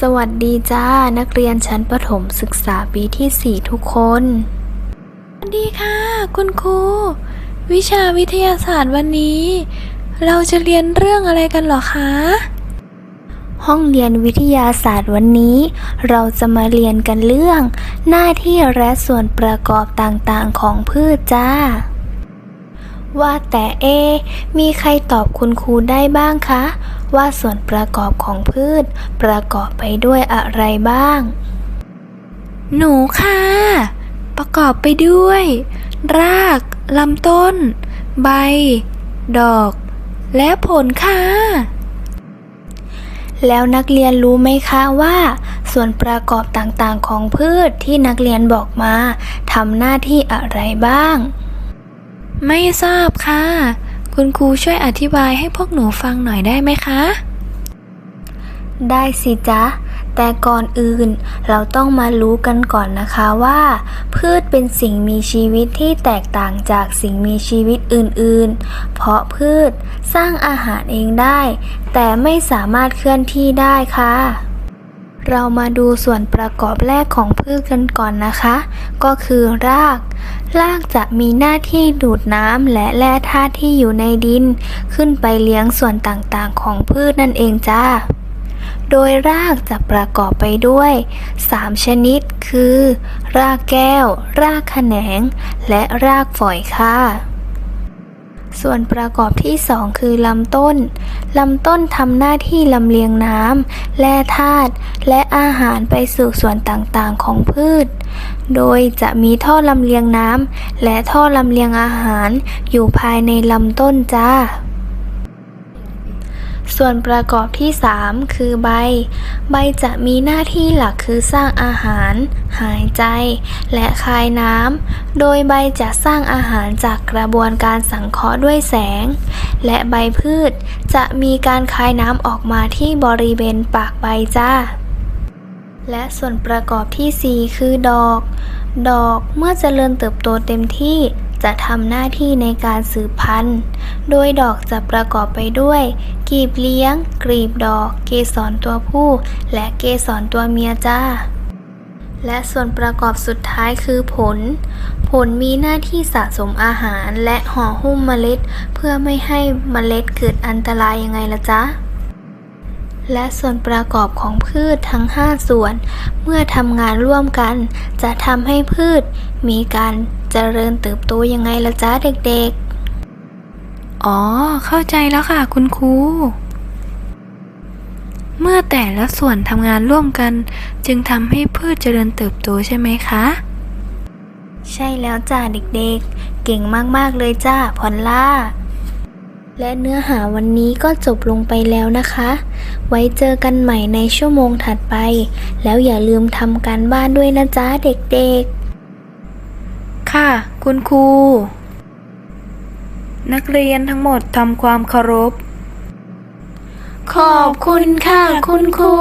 สวัสดีจ้า นักเรียนชั้นประถมศึกษาปีที่ 4 ทุกคน สวัสดีค่ะ คุณครู วิชาวิทยาศาสตร์วันนี้ เราจะเรียนเรื่องอะไรกันหรอคะ ห้องเรียนวิทยาศาสตร์วันนี้ เราจะมาเรียนกันเรื่อง หน้าที่และส่วนประกอบต่างๆของพืชจ้า ว่าแต่เอะมีใครตอบคุณครูได้บ้างคะ ว่าส่วนประกอบของพืช ประกอบไปด้วยอะไรบ้าง หนูค่ะ ประกอบไปด้วย รากลำต้น ใบ ดอก และผลค่ะ แล้วนักเรียนรู้ไหมคะว่า ส่วนประกอบต่างๆของพืชที่นักเรียนบอกมาทำหน้าที่อะไรบ้าง ไม่ทราบค่ะ คุณครูช่วยอธิบายให้พวกหนูฟังหน่อยได้ไหมคะ ได้สิจ๊ะ แต่ก่อนอื่นเราต้องมารู้กันก่อนนะคะว่า พืชเป็นสิ่งมีชีวิตที่แตกต่างจากสิ่งมีชีวิตอื่นๆ เพราะพืชสร้างอาหารเองได้ แต่ไม่สามารถเคลื่อนที่ได้ค่ะ เรามาดูส่วนประกอบแรกของพืชกันก่อนนะคะ ก็คือราก รากจะมีหน้าที่ดูดน้ำและแร่ธาตุที่อยู่ในดิน ขึ้นไปเลี้ยงส่วนต่างๆ ของพืชนั่นเองจ้า โดยรากจะประกอบไปด้วย 3 ชนิดคือ รากแก้ว รากแขนง และรากฝอยค่ะ ส่วนประกอบที่2คือลำต้น ลำต้นทำหน้าที่ลำเลียงน้ำแร่ธาตุและอาหารไปสู่ส่วนต่างๆของพืช โดยจะมีท่อลำเลียงน้ำและท่อลำเลียงอาหารอยู่ภายในลำต้นจ้า ส่วนประกอบที่ 3 คือใบ ใบจะมีหน้าที่หลักคือสร้างอาหาร หายใจ และคายน้ำ โดยใบจะสร้างอาหารจากกระบวนการสังเคราะห์ด้วยแสง และใบพืชจะมีการคายน้ำออกมาที่บริเวณปากใบจ้า และส่วนประกอบทีสี่4 คือดอก ดอกเมื่อเจริญเติบโตเต็มที่ จะทำหน้าที่ในการสืบพันธุ์ โดยดอกจะประกอบไปด้วยกลีบเลี้ยง กลีบดอก เกสรตัวผู้ และเกสรตัวเมียจ้า และส่วนประกอบสุดท้ายคือผล ผลมีหน้าที่สะสมอาหารและห่อหุ้มเมล็ด เพื่อไม่ให้เมล็ดเกิดอันตรายยังไงละจ๊ะ และส่วนประกอบของพืชทั้ง 5 ส่วน เมื่อทำงานร่วมกัน จะทำให้พืช มีการเจริญเติบโตยังไงละจ๊ะเด็กอ๋อ เข้าใจแล้วค่ะคุณครู เมื่อแต่ละส่วนทำงานร่วมกัน จึงทำให้พืชเจริญเติบโตใช่ไหมคะๆใช่แล้วจ้าเด็กๆ เก่งมากๆเลยจ้าพอลล่า และเนื้อหาวันนี้ก็จบลงไปแล้วนะคะ ไว้เจอกันใหม่ในชั่วโมงถัดไป แล้วอย่าลืมทำการบ้านด้วยนะจ๊ะเด็กๆ ค่ะ คุณครู นักเรียนทั้งหมดทำความเคารพ ขอบคุณค่ะ คุณครู